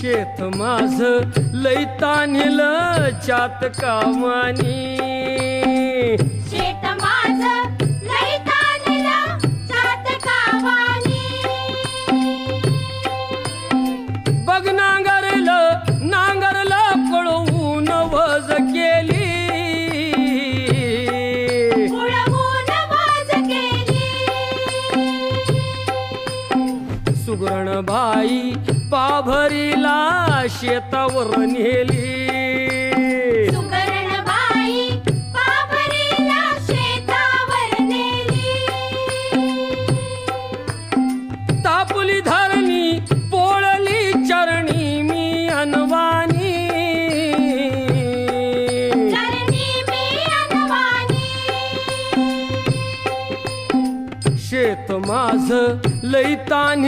शेत माझ लई तान्हिल चात कामानी शेत माझं. बघ नांगरलं सुगरण बाई पाभरीला शेतावर नेली सुगरणबाई पापरीला शेतावर नेली. तापुली धरणी पोळली चरणी मी अनवानी चरणी मी अनवानी. शेत माझ लई तान्ह